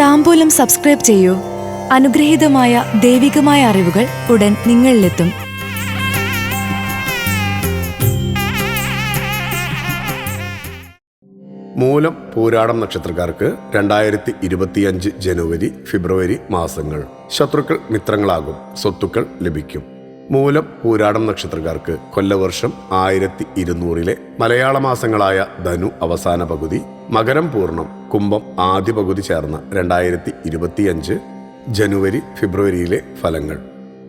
താമ്പൂലം subscribe ചെയ്യൂ. അനുഗ്രഹീതമായ ദൈവികമായ അറിവുകൾ ഉടൻ നിങ്ങളിലെത്തും. മൂലം പൂരാടം നക്ഷത്രക്കാർക്ക് രണ്ടായിരത്തി ഇരുപത്തിയഞ്ച് ജനുവരി ഫെബ്രുവരി മാസങ്ങൾ. ശത്രുക്കൾ മിത്രങ്ങളാകും. സ്വത്തുക്കൾ ലഭിക്കും. മൂലം പൂരാടം നക്ഷത്രക്കാർക്ക് കൊല്ലവർഷം ആയിരത്തി ഇരുന്നൂറിലെ മലയാള മാസങ്ങളായ ധനു അവസാന പകുതി മകരം പൂർണം കുംഭം ആദ്യ പകുതി ചേർന്ന രണ്ടായിരത്തി ഇരുപത്തിയഞ്ച് ജനുവരി ഫെബ്രുവരിയിലെ ഫലങ്ങൾ.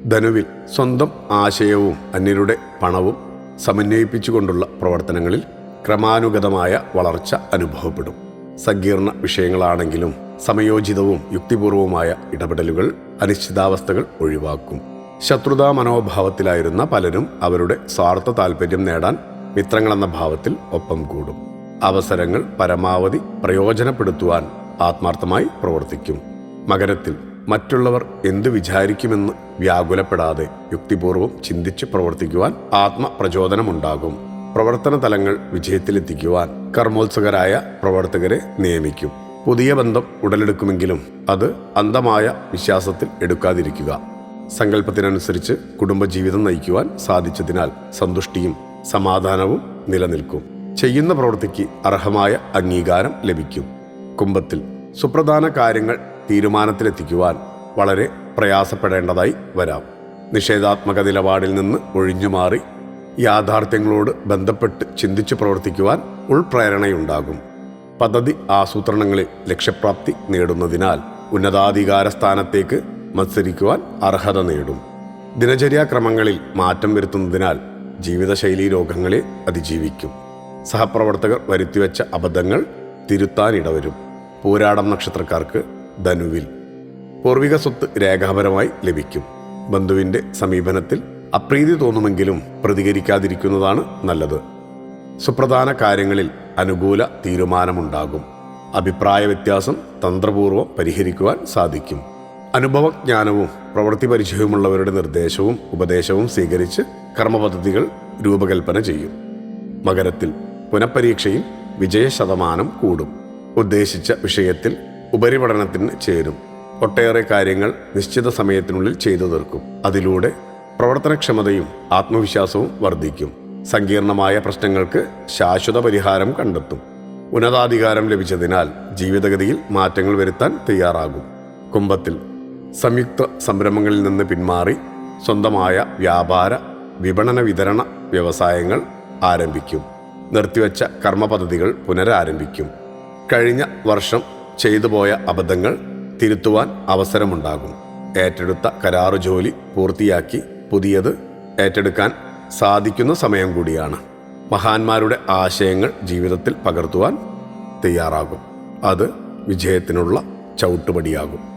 ധനുവിൽ സ്വന്തം ആശയവും അന്യരുടെ പണവും സമന്വയിപ്പിച്ചുകൊണ്ടുള്ള പ്രവർത്തനങ്ങളിൽ ക്രമാനുഗതമായ വളർച്ച അനുഭവപ്പെടും. സങ്കീർണ വിഷയങ്ങളാണെങ്കിലും സമയോചിതവും യുക്തിപൂർവവുമായ ഇടപെടലുകൾ അനിശ്ചിതാവസ്ഥകൾ ഒഴിവാക്കും. ശത്രുതാ മനോഭാവത്തിലായിരുന്ന പലരും അവരുടെ സ്വാർത്ഥ താല്പര്യം നേടാൻ മിത്രങ്ങളെന്ന ഭാവത്തിൽ ഒപ്പം കൂടും. അവസരങ്ങൾ പരമാവധി പ്രയോജനപ്പെടുത്തുവാൻ ആത്മാർത്ഥമായി പ്രവർത്തിക്കും. മകരത്തിൽ മറ്റുള്ളവർ എന്തു വിചാരിക്കുമെന്ന് വ്യാകുലപ്പെടാതെ യുക്തിപൂർവം ചിന്തിച്ച് പ്രവർത്തിക്കുവാൻ ആത്മപ്രചോദനമുണ്ടാകും. പ്രവർത്തന തലങ്ങൾ വിജയത്തിലെത്തിക്കുവാൻ കർമ്മോത്സുകരായ പ്രവർത്തകരെ നിയമിക്കും. പുതിയ ബന്ധം ഉടലെടുക്കുമെങ്കിലും അത് അന്ധമായ വിശ്വാസത്തിൽ എടുക്കാതിരിക്കുക. സങ്കല്പത്തിനനുസരിച്ച് കുടുംബജീവിതം നയിക്കുവാൻ സാധിച്ചതിനാൽ സന്തുഷ്ടിയും സമാധാനവും നിലനിൽക്കും. ചെയ്യുന്ന പ്രവൃത്തിക്ക് അർഹമായ അംഗീകാരം ലഭിക്കും. കുംഭത്തിൽ സുപ്രധാന കാര്യങ്ങൾ തീരുമാനത്തിലെത്തിക്കുവാൻ വളരെ പ്രയാസപ്പെടേണ്ടതായി വരാം. നിഷേധാത്മക നിലപാടിൽ നിന്ന് ഒഴിഞ്ഞുമാറി യാഥാർത്ഥ്യങ്ങളോട് ബന്ധപ്പെട്ട് ചിന്തിച്ചു പ്രവർത്തിക്കുവാൻ ഉൾപ്രേരണയുണ്ടാകും. പദ്ധതി ആസൂത്രണങ്ങളിൽ ലക്ഷ്യപ്രാപ്തി നേടുന്നതിനാൽ ഉന്നതാധികാര സ്ഥാനത്തേക്ക് മത്സരിക്കുവാൻ അർഹത നേടും. ദിനചര്യാക്രമങ്ങളിൽ മാറ്റം വരുത്തുന്നതിനാൽ ജീവിതശൈലി രോഗങ്ങളെ അതിജീവിക്കും. സഹപ്രവർത്തകർ വരുത്തിവെച്ച അബദ്ധങ്ങൾ തിരുത്താനിടവരും പോരാടം നക്ഷത്രക്കാർക്ക് ധനുവിൽ. പൂർവിക സ്വത്ത് രേഖാപരമായി ലഭിക്കും. ബന്ധുവിന്റെ സമീപനത്തിൽ അപ്രീതി തോന്നുമെങ്കിലും പ്രതികരിക്കാതിരിക്കുന്നതാണ് നല്ലത്. സുപ്രധാന കാര്യങ്ങളിൽ അനുകൂല തീരുമാനമുണ്ടാകും. അഭിപ്രായ വ്യത്യാസം തന്ത്രപൂർവം പരിഹരിക്കുവാൻ സാധിക്കും. അനുഭവജ്ഞാനവും പ്രവൃത്തി പരിചയവുമുള്ളവരുടെ നിർദ്ദേശവും ഉപദേശവും സ്വീകരിച്ച് കർമ്മപദ്ധതികൾ രൂപകൽപ്പന ചെയ്യും. മകരത്തിൽ പുനഃപരീക്ഷയിൽ വിജയശതമാനം കൂടും. ഉദ്ദേശിച്ച വിഷയത്തിൽ ഉപരിപഠനത്തിന് ചേരും. ഒട്ടേറെ കാര്യങ്ങൾ നിശ്ചിത സമയത്തിനുള്ളിൽ ചെയ്തു തീർക്കും. അതിലൂടെ പ്രവർത്തനക്ഷമതയും ആത്മവിശ്വാസവും വർദ്ധിക്കും. സങ്കീർണമായ പ്രശ്നങ്ങൾക്ക് ശാശ്വത പരിഹാരം കണ്ടെത്തും. ഉന്നതാധികാരം ലഭിച്ചതിനാൽ ജീവിതഗതിയിൽ മാറ്റങ്ങൾ വരുത്താൻ തയ്യാറാകും. കുംഭത്തിൽ സംയുക്ത സംരംഭങ്ങളിൽ നിന്ന് പിന്മാറി സ്വന്തമായ വ്യാപാര വിപണന വിതരണ വ്യവസായങ്ങൾ ആരംഭിക്കും. നിർത്തിവെച്ച കർമ്മ പദ്ധതികൾ പുനരാരംഭിക്കും. കഴിഞ്ഞ വർഷം ചെയ്തു പോയ അബദ്ധങ്ങൾ തിരുത്തുവാൻ അവസരമുണ്ടാകും. ഏറ്റെടുത്ത കരാറു ജോലി പൂർത്തിയാക്കി പുതിയത് ഏറ്റെടുക്കാൻ സാധിക്കുന്ന സമയം കൂടിയാണ്. മഹാന്മാരുടെ ആശയങ്ങൾ ജീവിതത്തിൽ പകർത്തുവാൻ തയ്യാറാകും. അത് വിജയത്തിനുള്ള ചവിട്ടുപടിയാകും.